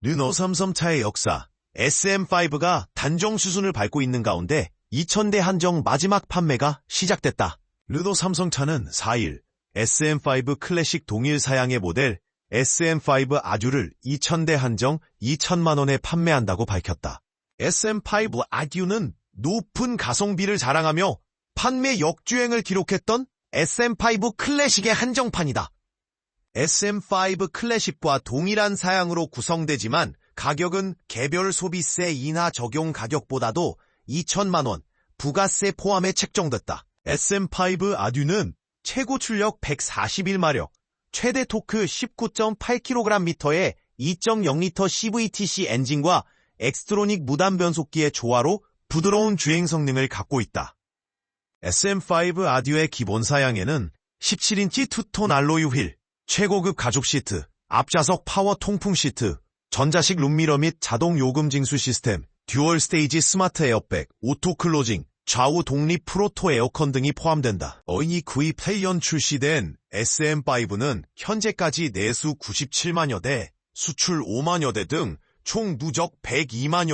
르노 삼성차의 역사 SM5가 단종 수순을 밟고 있는 가운데 2000대 한정 마지막 판매가 시작됐다. 르노 삼성차는 4일 SM5 클래식 동일 사양의 모델 SM5 아듀를 2000대 한정 2천만 원에 판매한다고 밝혔다. SM5 아듀는 높은 가성비를 자랑하며 판매 역주행을 기록했던 SM5 클래식의 한정판이다. SM5 클래식과 동일한 사양으로 구성되지만 가격은 개별 소비세 인하 적용 가격보다도 2천만원 부가세 포함에 책정됐다. SM5 아듀는 최고 출력 141마력, 최대 토크 19.8kgm의 2.0L CVTC 엔진과 엑스트로닉 무단 변속기의 조화로 부드러운 주행 성능을 갖고 있다. SM5 아듀의 기본 사양에는 17인치 투톤 알로이 휠, 최고급 가죽 시트, 앞좌석 파워 통풍 시트, 전자식 룸미러 및 자동 요금 징수 시스템, 듀얼 스테이지 스마트 에어백, 오토 클로징, 좌우 독립 프로토 에어컨 등이 포함된다. 어인이 구입 8년 출시된 SM5는 현재까지 내수 97만여 대, 수출 5만여 대 등 총 누적 102만여